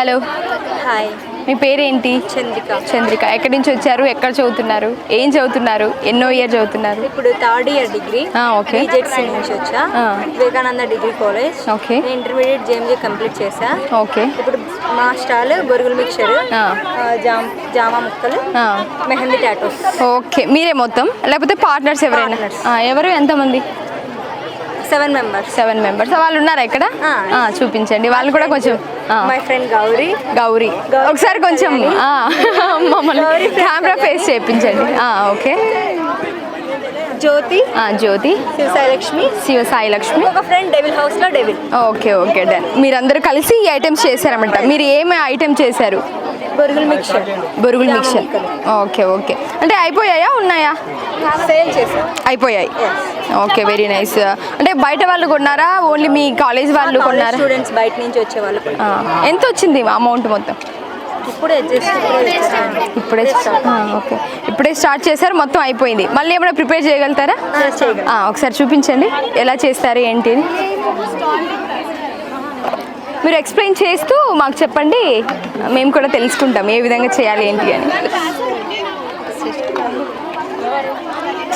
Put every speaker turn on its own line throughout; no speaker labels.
Hello.
Hi.
మీ పేరేంటి?
చంద్రిక.
చంద్రిక. ఎక్కడి నుంచి వచ్చారు? ఎక్కడ చదువుతున్నారు? ఏం చదువుతున్నారు? ఎన్నో ఇయర్ చదువుతున్నారు?
ఇప్పుడు third year degree.
Okay.
BZC నుంచి వచ్చా. Vivekananda degree college.
Okay.
Intermediate JMG complete చేశా.
ఓకే.
ఇప్పుడు మా స్టాల్ బొరుగుల మిక్చర్. జామ్ జామా ముక్కలు మెహందీ టాటోస్.
ఓకే. మీరే మొత్తం? లేకపోతే పార్ట్నర్స్ ఎవరైనా? ఎవరు? ఎంతమంది?
సెవెన్ మెంబర్స్
సెవెన్ మెంబర్స్ వాళ్ళు ఉన్నారా ఇక్కడ? చూపించండి. వాళ్ళు కూడా కొంచెం
మై ఫ్రెండ్ గౌరీ
గౌరీ ఒకసారి కొంచెం మమ్మల్ని కెమెరా ఫేస్ చేయించండి. ఓకే.
జ్యోతి
జ్యోతి
శివసాయిలక్ష్మి
శివ సాయి లక్ష్మి
ఒక ఫ్రెండ్ డెవిల్ హౌస్లో డెవిల్
ఓకే ఓకే డన్. మీరందరూ కలిసి ఈ ఐటమ్స్ చేశారన్నమాట. మీరు ఏమి ఐటమ్ చేశారు?
బొరుగుల మిక్చర్
బొరుగులు మిక్చర్. Okay okay. అంటే అయిపోయాయా ఉన్నాయా?
సేల్ చేసా
అయిపోయాయి. ఓకే వెరీ నైస్ అంటే బయట వాళ్ళు కొన్నారా? ఓన్లీ మీ కాలేజ్ వాళ్ళు కొన్నారా?
స్టూడెంట్స్ బయట నుంచి వచ్చే వాళ్ళు
ఎంత వచ్చింది అమౌంట్ మొత్తం?
ఇప్పుడే
ఇప్పుడే ఓకే. ఇప్పుడే స్టార్ట్ చేశారు మొత్తం అయిపోయింది. మళ్ళీ ఏమైనా ప్రిపేర్ చేయగలుగుతారా? ఒకసారి చూపించండి. ఎలా చేస్తారు ఏంటి? అని మీరు ఎక్స్ప్లెయిన్ చేస్తూ మాకు చెప్పండి. మేము కూడా తెలుసుకుంటాం ఏ విధంగా చేయాలి ఏంటి అని.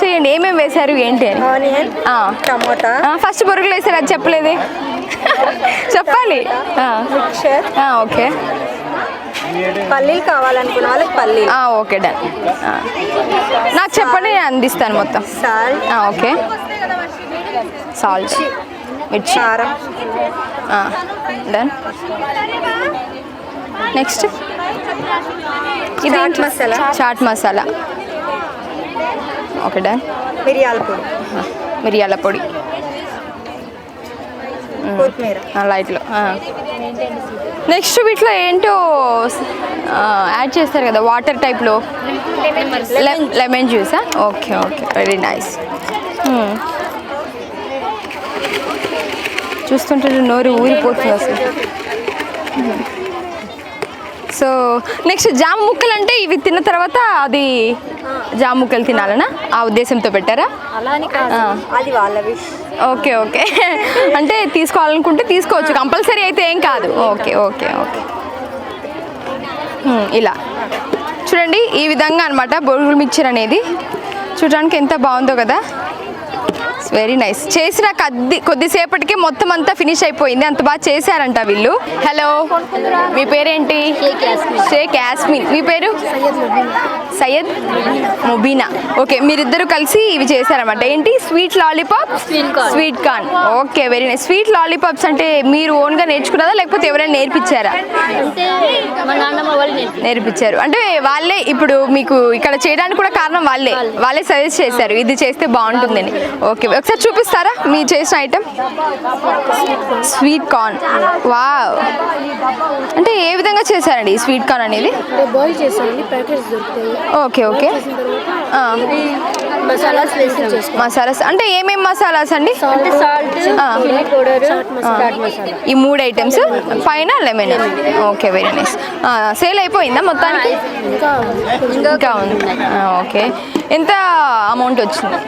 చేయండి. ఏమేమి వేశారు ఏంటి అని.
ఆనియన్. టమోటా.
ఫస్ట్ బొరుగులు వేసారు. అది చెప్పలేదే. చెప్పాలి.
మిక్చర్.
ఓకే.
పల్లీలు కావాలనుకున్న వాళ్ళకి పల్లీలు.
Okay done. నాకు చెప్పండి నేను అందిస్తాను మొత్తం.
సాల్ట్.
ఓకే. సాల్ట్. మిర్చి.
కారం.
Done next
chaat masala.
Chaat masala okay done
మిరియాల పొడి.
మిరియాల పొడి. లైట్లో నెక్స్ట్ వీటిలో ఏంటో యాడ్ చేస్తారు కదా వాటర్ టైప్లో లెమన్ జ్యూసా. ఓకే ఓకే వెరీ నైస్ చూస్తుంటే నోరు ఊరిపోతుంది అసలు. సో నెక్స్ట్ జామ ముక్కలు అంటే ఇవి తిన్న తర్వాత అది జామ ముక్కలు తినాలనా? ఆ ఉద్దేశంతో పెట్టారా.
అది వాళ్ళ
ఓకే ఓకే. అంటే తీసుకోవాలనుకుంటే తీసుకోవచ్చు. కంపల్సరీ అయితే ఏం కాదు. Okay okay okay. ఇలా. చూడండి ఈ విధంగా అనమాట బొరుగులు మిక్చర్ అనేది. చూడడానికి ఎంత బాగుందో కదా. వెరీ నైస్ చేసిన కొద్ది కొద్దిసేపటికి మొత్తం అంతా ఫినిష్ అయిపోయింది. అంత బాగా చేశారంట వీళ్ళు. హలో మీ పేరేంటి? షేక్ యాస్మిన్ మీ పేరు? సయ్యద్ ముబీనా. ఓకే మీరిద్దరు కలిసి ఇవి చేశారన్నమాట. ఏంటి? Sweet lollipop sweet corn okay very nice sweet lollipops అంటే మీరు ఓన్గా నేర్చుకున్నారా? లేకపోతే ఎవరైనా నేర్పించారా? నేర్పించారు. అంటే వాళ్ళే ఇప్పుడు మీకు ఇక్కడ చేయడానికి కూడా కారణం వాళ్ళే. వాళ్ళే. సజెస్ట్ చేశారు. ఇది చేస్తే బాగుంటుందని. ఓకే ఒకసారి చూపిస్తారా? మీరు చేసిన ఐటమ్ స్వీట్ కార్న్ వావ్ అంటే ఏ విధంగా చేశారండి ఈ స్వీట్ కార్న్ అనేది?
బాయిల్ చేసామండి ప్యాకెట్స్ దొరుకుతాయి.
ఓకే ఓకే
మసాలాస్
మసాలాస్ అంటే ఏమేం మసాలాస్ అండి? ఈ మూడు ఐటమ్స్ పైన lemon. Okay very nice. Sale అయిపోయిందా మొత్తానికి?
ఇంకా
ఉంది. ఓకే. ఎంత అమౌంట్ వచ్చింది?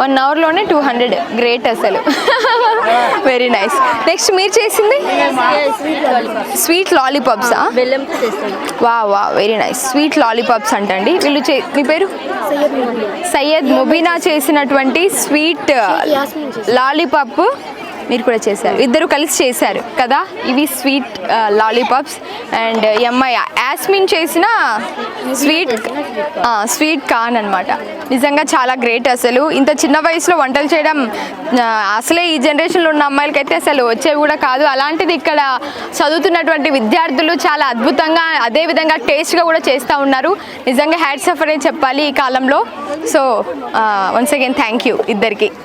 వన్
అవర్లోనే టూ హండ్రెడ్ గ్రేట్ అసలు. వెరీ నైస్ నెక్స్ట్ మీరు చేసింది?
స్వీట్ లాలీపాప్
స్వీట్ లాలీపాప్సా వా వా వెరీ నైస్ స్వీట్ లాలీపాప్స్ అంటండి. వీళ్ళు చే మీ పేరు?
సయ్యద్
ముబీనా చేసినటువంటి స్వీట్. లాలీపాప్ మీరు కూడా చేశారు. ఇద్దరు కలిసి చేశారు కదా? ఇవి స్వీట్ లాలీపాప్స్ అండ్ ఈ అమ్మాయి యాస్మిన్ చేసిన స్వీట్ స్వీట్ కాన్ అనమాట నిజంగా చాలా గ్రేట్ అసలు. ఇంత చిన్న వయసులో వంటలు చేయడం uh, అసలే ఈ జనరేషన్లో ఉన్న అమ్మాయిలకైతే అసలు వచ్చేవి కూడా కాదు. అలాంటిది ఇక్కడ చదువుతున్నటువంటి విద్యార్థులు చాలా అద్భుతంగా అదే విధంగా టేస్ట్గా కూడా చేస్తూ ఉన్నారు. నిజంగా హ్యాడ్ సఫర్ అని చెప్పాలి ఈ కాలంలో. So once again thank you ఇద్దరికి.